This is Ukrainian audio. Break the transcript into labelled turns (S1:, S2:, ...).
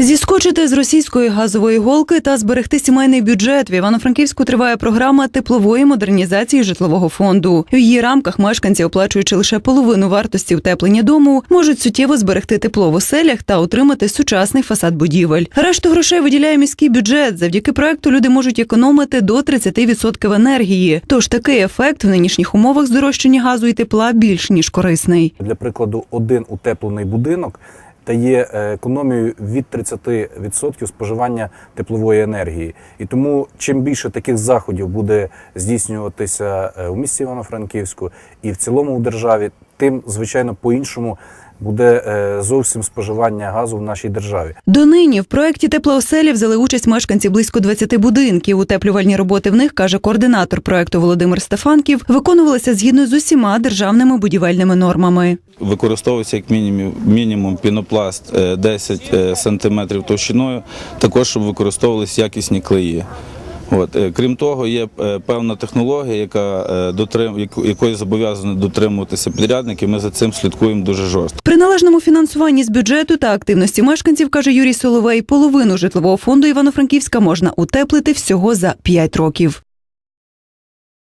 S1: Зіскочити з російської газової голки та зберегти сімейний бюджет в Івано-Франківську триває програма теплової модернізації житлового фонду. В її рамках мешканці, оплачуючи лише половину вартості утеплення дому, можуть суттєво зберегти тепло в оселях та отримати сучасний фасад будівель. Решту грошей виділяє міський бюджет. Завдяки проекту люди можуть економити до 30% енергії. Тож такий ефект в нинішніх умовах здорожчання газу і тепла більш ніж корисний.
S2: Для прикладу, один утеплений будинок дає є економією від 30% споживання теплової енергії. І тому чим більше таких заходів буде здійснюватися е, у місті Івано-Франківську і в цілому у державі, тим звичайно по-іншому буде е, зовсім споживання газу в нашій державі.
S1: Донині в проєкті теплооселі взяли участь мешканці близько 20 будинків. Утеплювальні роботи в них, каже координатор проєкту Володимир Стефанків, виконувалися згідно з усіма державними будівельними нормами.
S3: Використовується як мінімум, мінімум пінопласт е, 10 см товщиною, також щоб використовувалися якісні клеї. От. е, Крім того, є е, певна технологія, яка е, дотрим, якої зобов'язані дотримуватися підрядники. Ми за цим слідкуємо дуже жорстко.
S1: При належному фінансуванні з бюджету та активності мешканців, каже Юрій Соловей, половину житлового фонду Івано-Франківська можна утеплити всього за 5 років.